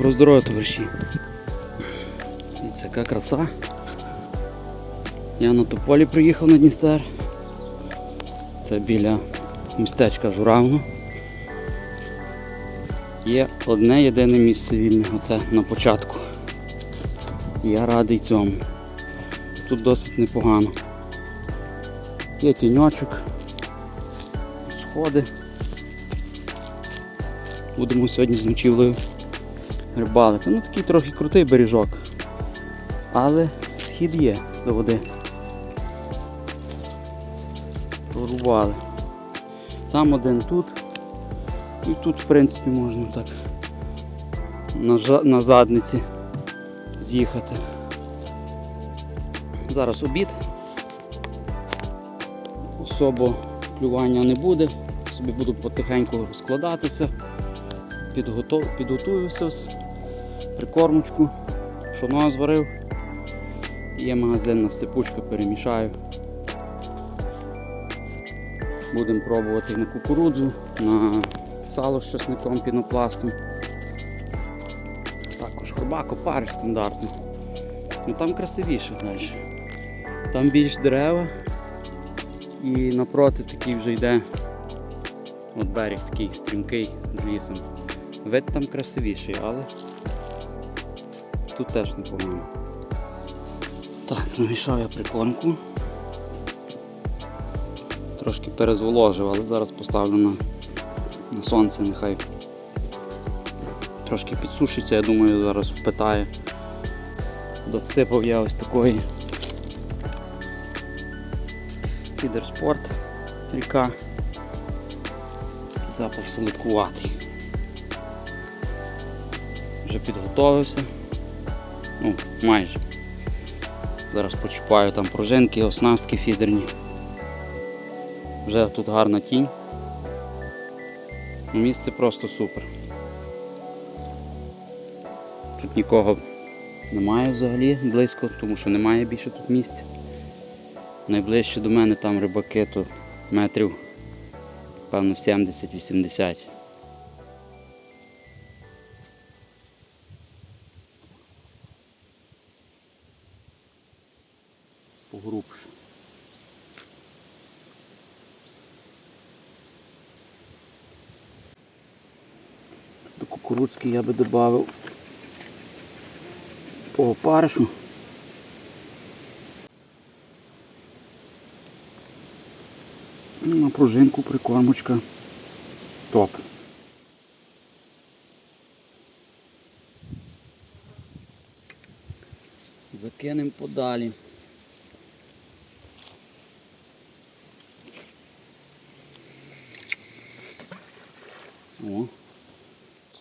Доброго здоров'я, товариші. І це яка краса. Я на Тополі приїхав на Дністер. Це біля містечка Журавно. Є одне єдине місце вільне, оце на початку. Я радий цьому. Тут досить непогано. Є тіньочок, сходи. Будемо сьогодні з ночівлею рибалити. Ну такий трохи крутий бережок. Але схід є до води. Прорубали. Там один тут. І тут в принципі можна так на, на задниці з'їхати. Зараз обід. Особо клювання не буде. Собі буду потихеньку розкладатися. Підготуюся, прикормочку, пшоно зварив. Є магазин на сипучка, перемішаю. Будемо пробувати на кукурудзу, на сало з часником, пінопластом. Також хробак, опариш стандартно. Ну там красивіше далі. Там більш дерева і напроти такий вже йде от берег такий стрімкий з лісом. Вид там красивіший, але тут теж непогано. Так, замішав я прикормку. Трошки перезволожив, але зараз поставлю на, на сонце, нехай трошки підсушиться, я думаю, зараз впитає. Досипав я ось такої фідерспорт ріка. Запах солодкуватий. Вже підготовився. Майже. Зараз почіпаю там пружинки, оснастки фідерні. Вже тут гарна тінь. Ну, Місце просто супер. Тут нікого немає взагалі близько, тому що немає більше тут місця. Найближче до мене там рибаки, то метрів, певно, 70-80. Кукурудзки я би додав по опаришу. Ну, На пружинку прикормочка. Топ. Закинемо подалі.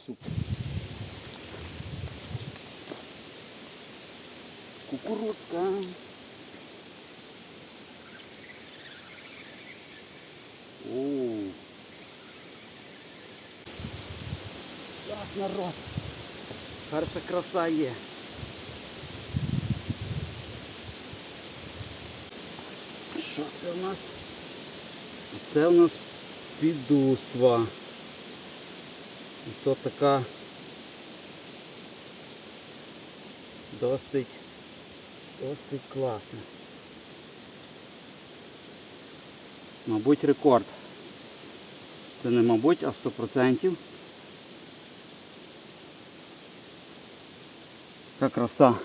Супер. Кукурудзка. Оу. Так, народ. Перша краса є. Що це у нас? Це у нас підуства. То така досить досить класна. Мабуть, рекорд. Це не мабуть, а 100%. Яка краса.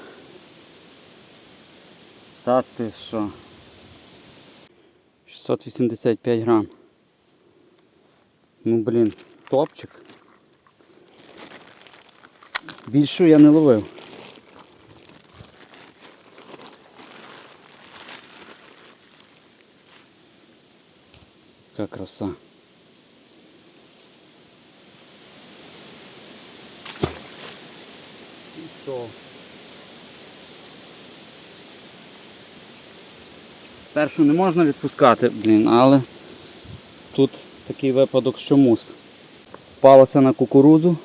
Та ти що? 685 грам. Ну блін, топчик. Більшу я не ловив. Яка краса. І що? Першу не можна відпускати, блін, але тут такий випадок, що мус. Впалося на кукурудзу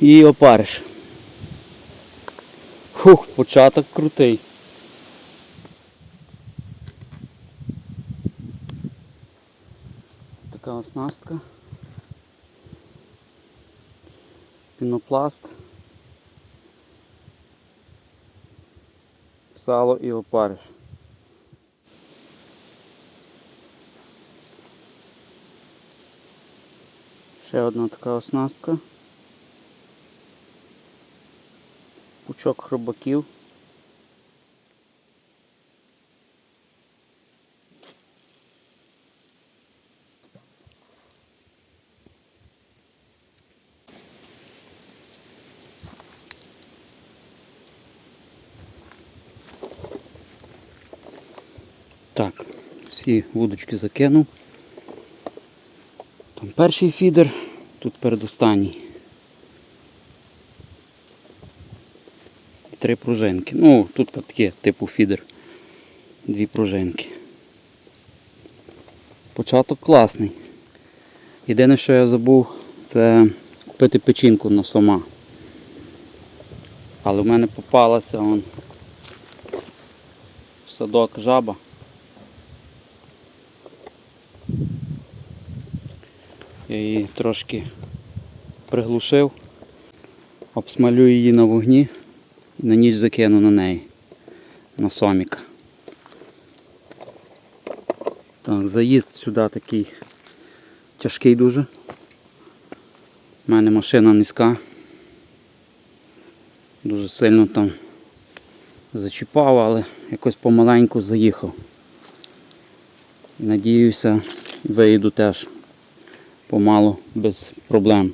і опариш. Фух, початок крутий. Така оснастка. пінопласт, сало і опариш. Ще одна така оснастка. Пучок хробаків. Так, всі вудочки закинув. Там перший фідер, тут передостанній. Три пружинки. Ну, тут таке, типу фідер. Дві пружинки. Початок класний. Єдине, що я забув, це купити печінку на сома. Але в мене попалася он в садок жаба. Я її трошки приглушив, обсмалю її на вогні і на ніч закину на неї, на соміка. Так, заїзд сюди такий тяжкий дуже. У мене машина низька. Дуже сильно там зачіпав, але якось помаленьку заїхав. Надіюся, виїду теж помалу без проблем.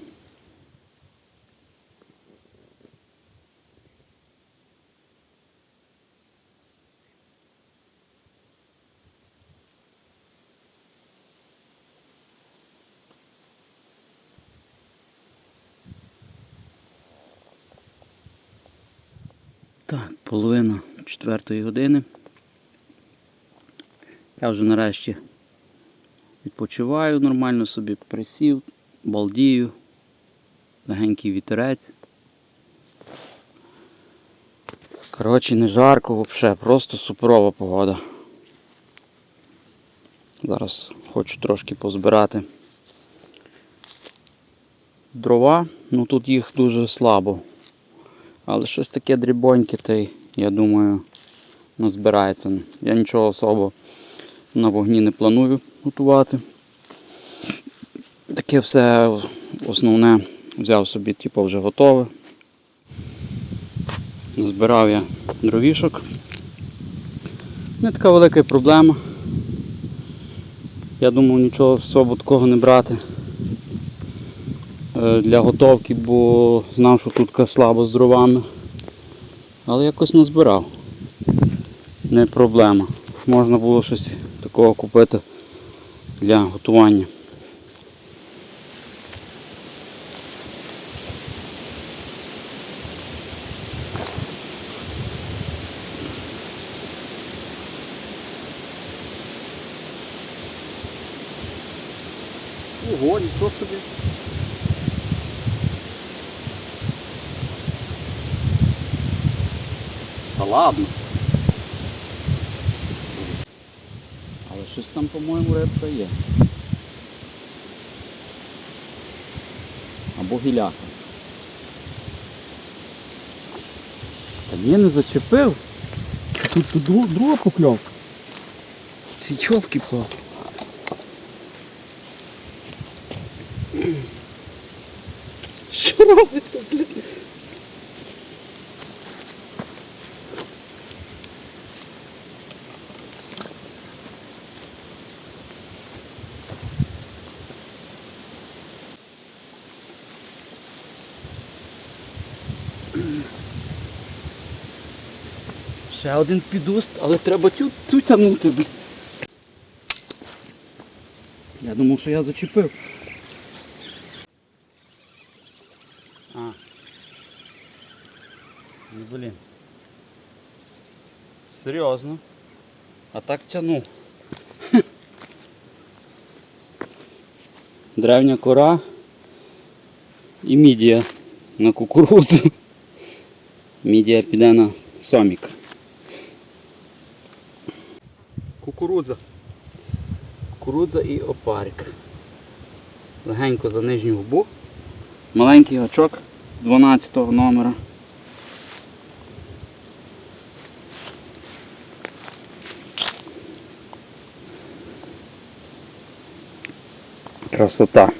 Так, половина четвертої години. Я вже нарешті відпочиваю нормально собі, присів, балдію, легенький вітерець. Коротше, не жарко взагалі, просто суперова погода. Зараз хочу трошки позбирати дрова, ну тут їх дуже слабо. Але щось таке дрібоньке, та й, я думаю, ну, збирається. Я нічого особо на вогні не планую готувати. Таке все основне взяв собі типу, вже готове. Збирав я дровішок. Не така велика проблема. Я думав нічого особо такого не брати для готовки, бо знав, що тут слабо з дровами. Але якось назбирав. Не проблема. Можна було щось такого купити для готування. Ого, нічого собі. Та ладно. Але щось там, по-моєму, рибка є. Або гіляка. Та ні, не зачепив. Тут, тут друга, покльовка. Ці човки по. Що робиться, блін? Ще один підуст, але треба цю, цю тягнути. Я думав, що я зачепив. А. Ну, блін. Серйозно. А так тяну. Древня кора і мідія на кукурудзу. Мідія піде на сомік. Кукурудза. Кукурудза і опарик. Легенько за нижню губу. Маленький гачок 12 номера. Красота.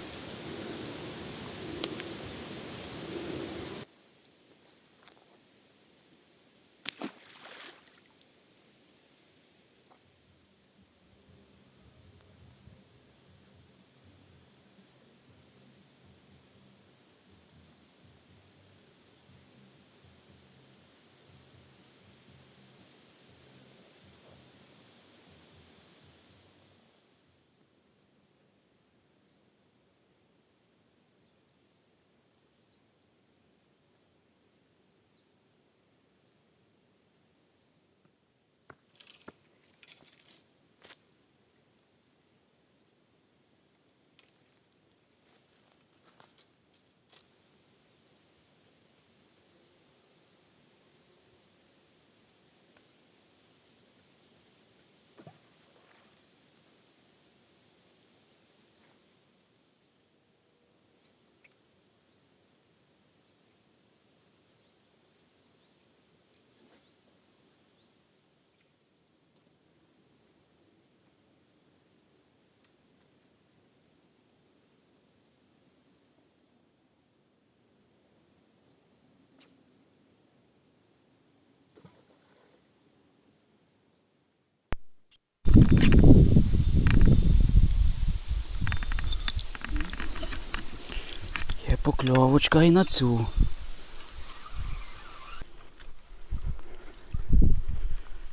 Є покльовочка і на цю.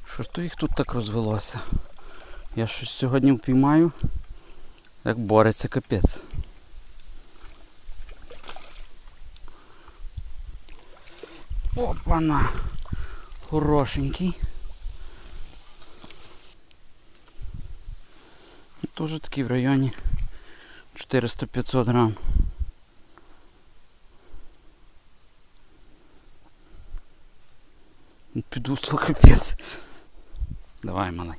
Що ж то їх тут так розвелося? Я щось сьогодні впіймаю, як бореться капець. Опана! Хорошенький. Тоже такий в районі 400-500 грам. Підусло капець. Давай, малай.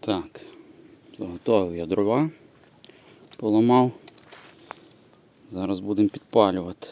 Так, заготовив я дрова, поламав. Зараз будемо підпалювати.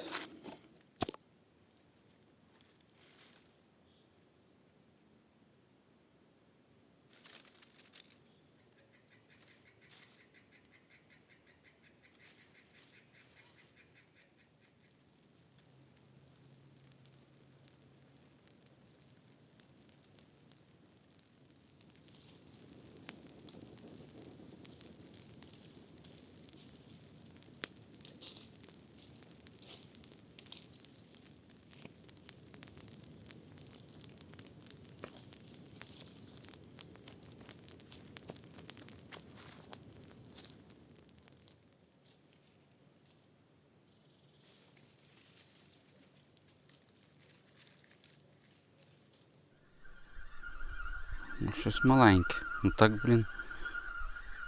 Щось маленьке. Ну так, блін.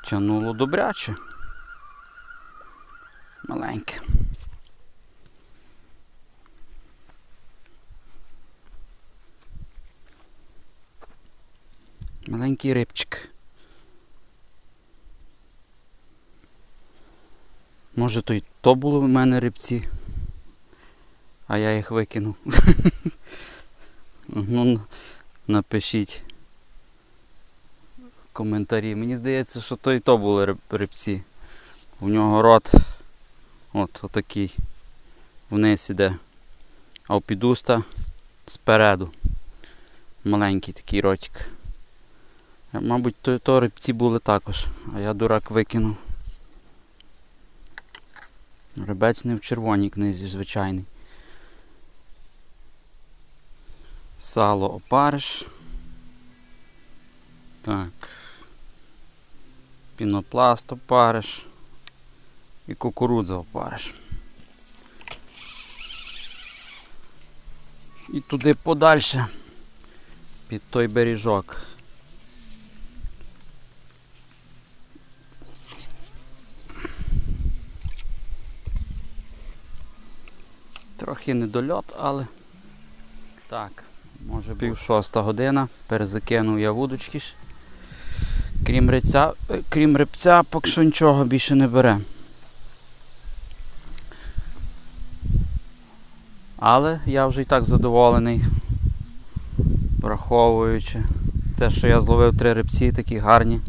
Тянуло добряче. Маленьке. Маленький рибчик. Може то й то були в мене рибці, а я їх викинув. Ну, напишіть коментарі. Мені здається, що то і то були рибці. У нього рот от отакий вниз іде. А у підуста спереду. Маленький такий ротик. Е, Мабуть, то, то рибці були також, а я дурак викинув. Рибець не в червоній книзі, звичайний. Сало опариш. Так. Пінопласт опариш. І кукурудза опариш. І туди подальше. Під той бережок. Трохи недольот, але так, може пів шоста година. Перезакинув я вудочки. Крім рибця, е, крім рибця, поки що нічого більше не бере. Але я вже і так задоволений, враховуючи це, що я зловив три рибці, такі гарні.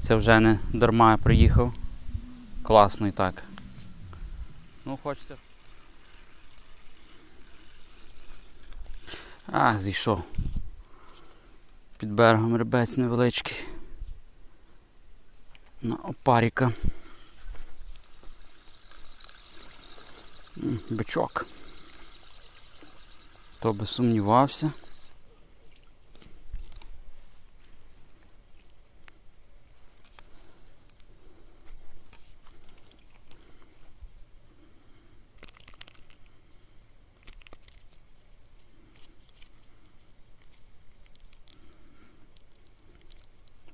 Це вже не дарма я приїхав. Класно і так. Ну, хочеться. А, зійшов. Під берегом рибець невеличкий. На опаріка. Бичок. Хто би сумнівався.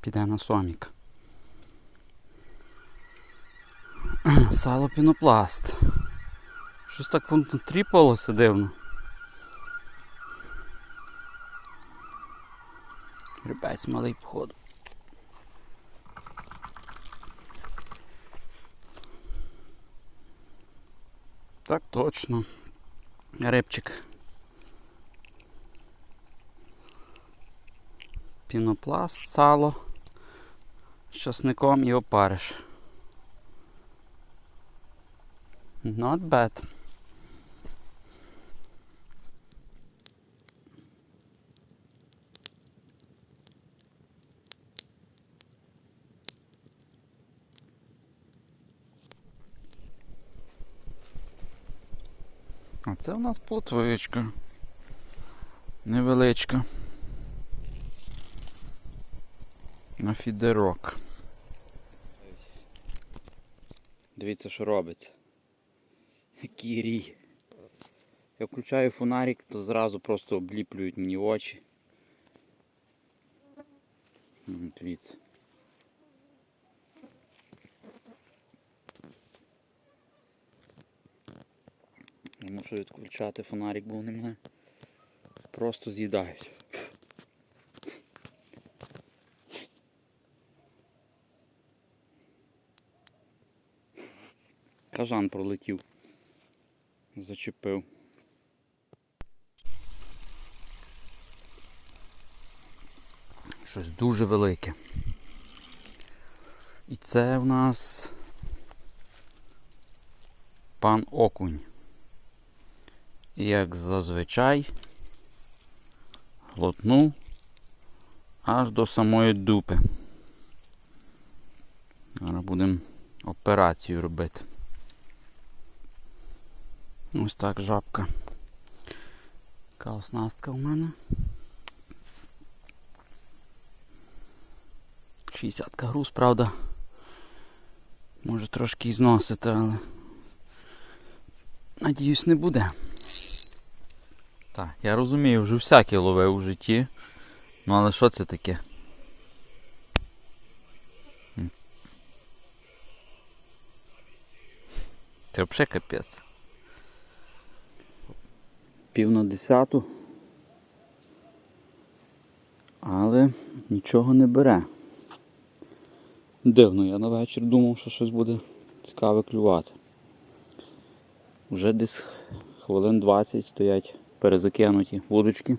Піде на сомік. Сало пінопласт. Щось так вон тут тріпалося дивно. Рибець малий походу. Так точно. Рибчик. Пінопласт, сало з часником і опариш. Not bad. А це у нас плотвичка. Невеличка. На фідерок. Дивіться, що робиться. Який рій. Я включаю фонарик, то зразу просто обліплюють мені очі. Дивіться. Я мушу відключати фонарик, бо вони мене просто з'їдають. Кажан пролетів. Зачепив. Щось дуже велике. І це в нас пан окунь. І як зазвичай глотнув аж до самої дупи. Зараз будемо операцію робити. Ось так жабка. Така оснастка у мене. 60 груз, правда. Може трошки і зносити, але надіюсь не буде. Так, я розумію, вже всяке ловив у житті. Ну але що це таке? Це взагалі капець. Пів на десяту. Але нічого не бере. Дивно, я на вечір думав, що щось буде цікаве клювати. Вже десь хвилин 20 стоять перезакинуті вудочки.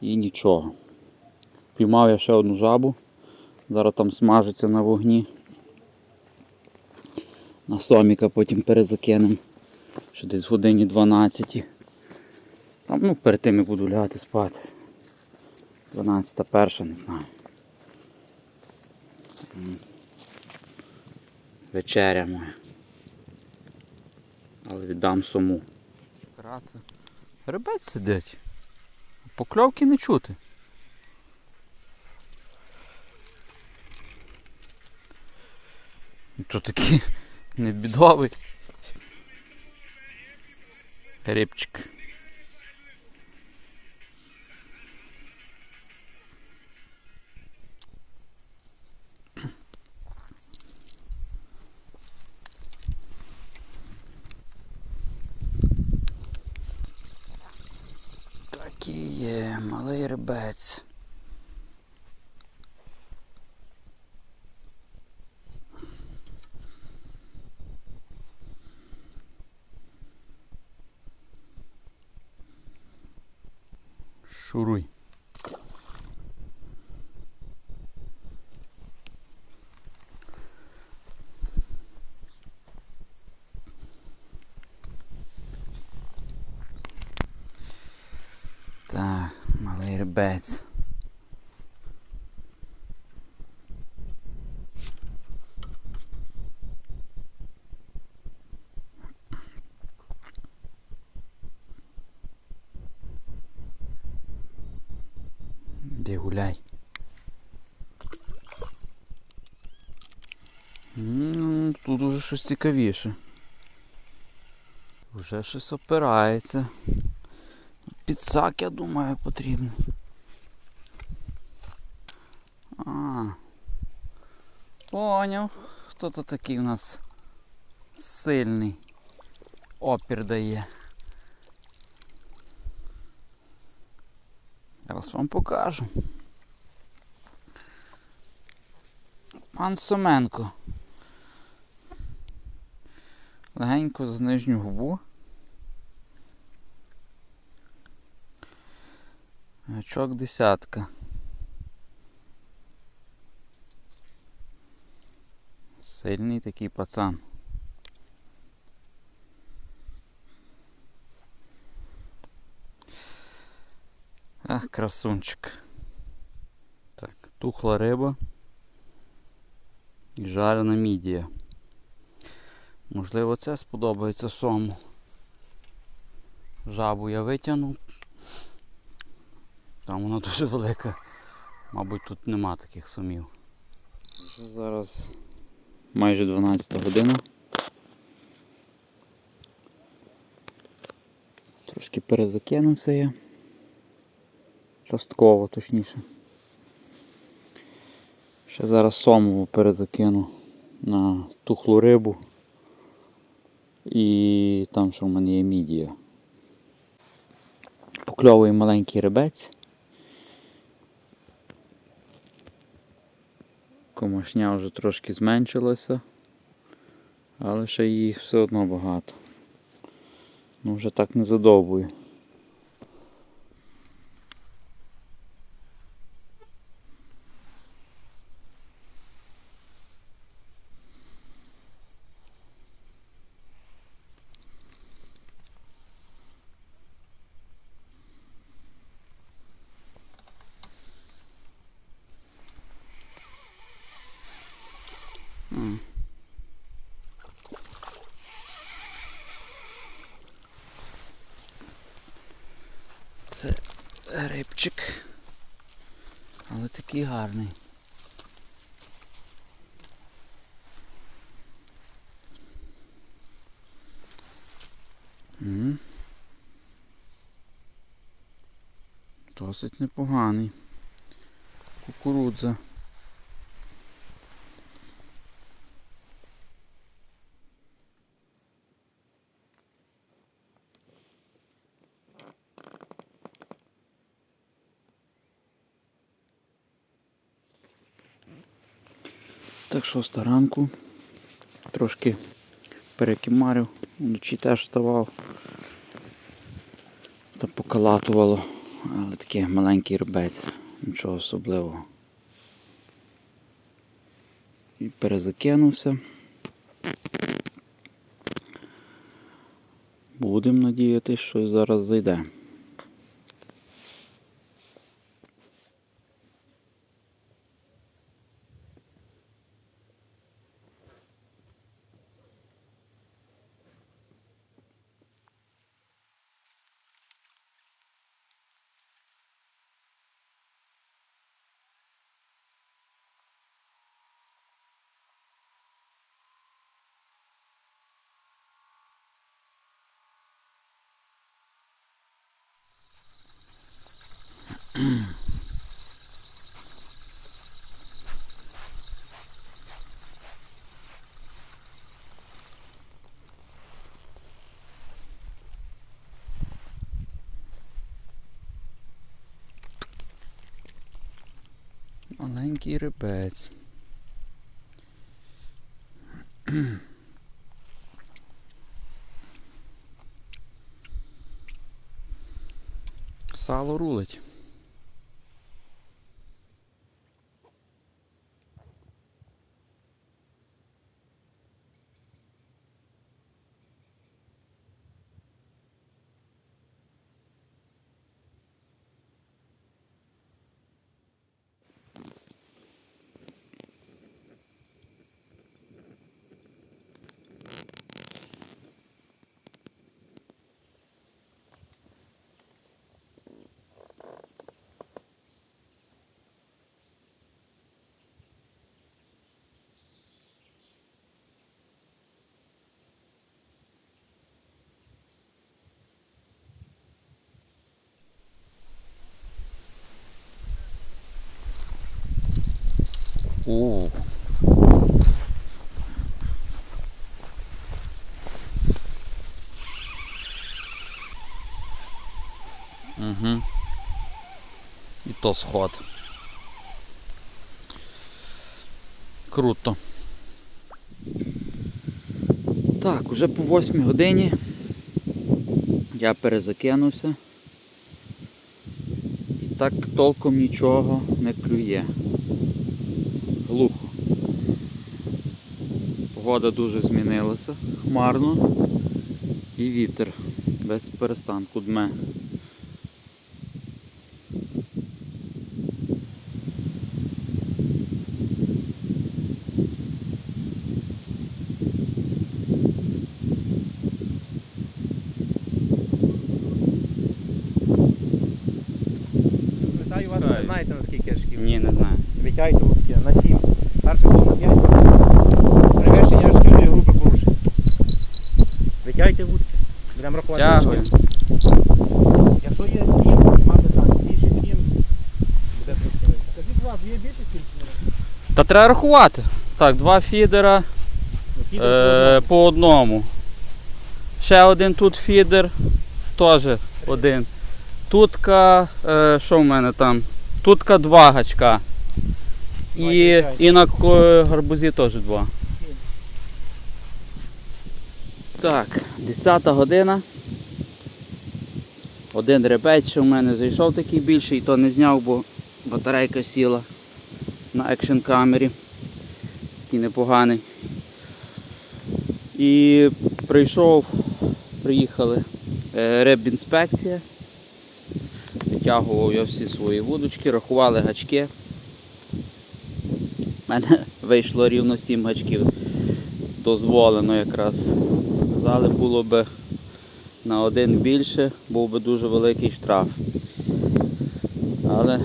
І нічого. Піймав я ще одну жабу. Зараз там смажиться на вогні. На соміка потім перезакинемо. Ще десь в годині 12. Там, ну, перед тим як буду лягати спати. 12 перша, не знаю. Вечеря моя. Але віддам. Краця. Рибець сидить. Покльовки не чути. То такий небідовий. Рибчик. такий є малий рибець. Шуруй. Рибець. Де гуляй. М, Тут уже щось цікавіше. Вже щось опирається. Підсак, я думаю, потрібно. Поняв. Хто то такий у нас сильний опір дає. Зараз вам покажу. Пан Соменко. Легенько за нижню губу. Гачок десятка. Сильний такий пацан. Ах, красунчик. Так, тухла риба і жарена мідія. Можливо, це сподобається сому. Жабу я витягнув. Там вона дуже велика. Мабуть, тут нема таких сумів. Зараз майже 12 година. Трошки перезакинувся я. Частково, точніше. Ще зараз сомову перезакину на тухлу рибу. І там що в мене є мідія. Покльовує маленький рибець. Комашня вже трошки зменшилася, але ще її все одно багато. Ну вже так не задовбує. М. Це рибчик. Але такий гарний. Досить непоганий. Кукурудза. Так шоста ранку. Трошки перекимарив, вночі теж вставав. Та покалатувало, але такий маленький рибець, нічого особливого. І перезакинувся. Будемо надіятися, що зараз зайде. Маленький рибець. Сало рулить. У. Угу. І то сход. Круто. Так, уже по 8 годині я перезакинувся. І так толком нічого не клює. Погода дуже змінилася, хмарно і вітер без перестанку дме. Вітаю вас, Вітаю. не знаєте наскільки шків. Ні, не знаю. Витягайте вудки на 7. Перший був на 5. Перевершення шкільної групи порушень. Витягайте вудки. Будемо рахувати. Тягую. Якщо є 7, нема питань. Більше 7 буде трошки нижче. Скажіть, будь ласка, є більше 7 чи ні? Та треба рахувати. Так, два фідера е, по одному. Ще один тут фідер, теж один. Тутка, е, що в мене там? Тутка два гачка. І, і на гарбузі теж два. Так, 10 година. Один репець, що в мене зайшов такий більший, то не зняв, бо батарейка сіла на екшн камері. Такий непоганий. І прийшов, приїхали е, рибінспекція. Витягував я всі свої вудочки, рахували гачки. У мене вийшло рівно 7 гачків. Дозволено якраз. Сказали, було би на один більше, був би дуже великий штраф. Але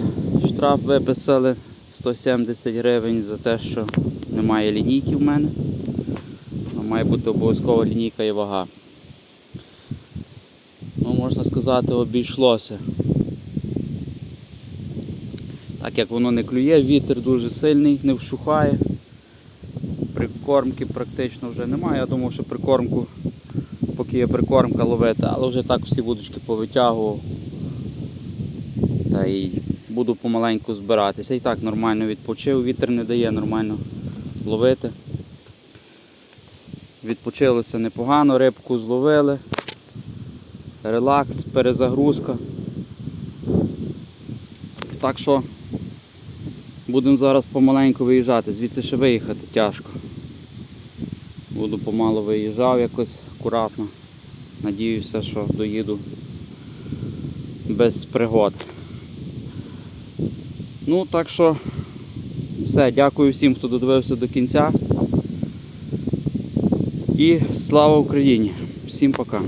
штраф виписали 170 гривень за те, що немає лінійки в мене. Ну, Має бути обов'язкова лінійка і вага. Ну, можна сказати, обійшлося. Так як воно не клює, вітер дуже сильний, не вщухає. Прикормки практично вже немає. Я думав, що прикормку, поки є прикормка ловити, але вже так всі вудочки повитягував. Та й буду помаленьку збиратися. І так нормально відпочив, вітер не дає нормально ловити. Відпочилося непогано, рибку зловили. Релакс, перезагрузка. Так що будемо зараз помаленьку виїжджати, звідси ще виїхати тяжко. Буду помалу виїжджав якось акуратно. Надіюся, що доїду без пригод. Ну, так що все, дякую всім, хто додивився до кінця. І слава Україні! Всім пока!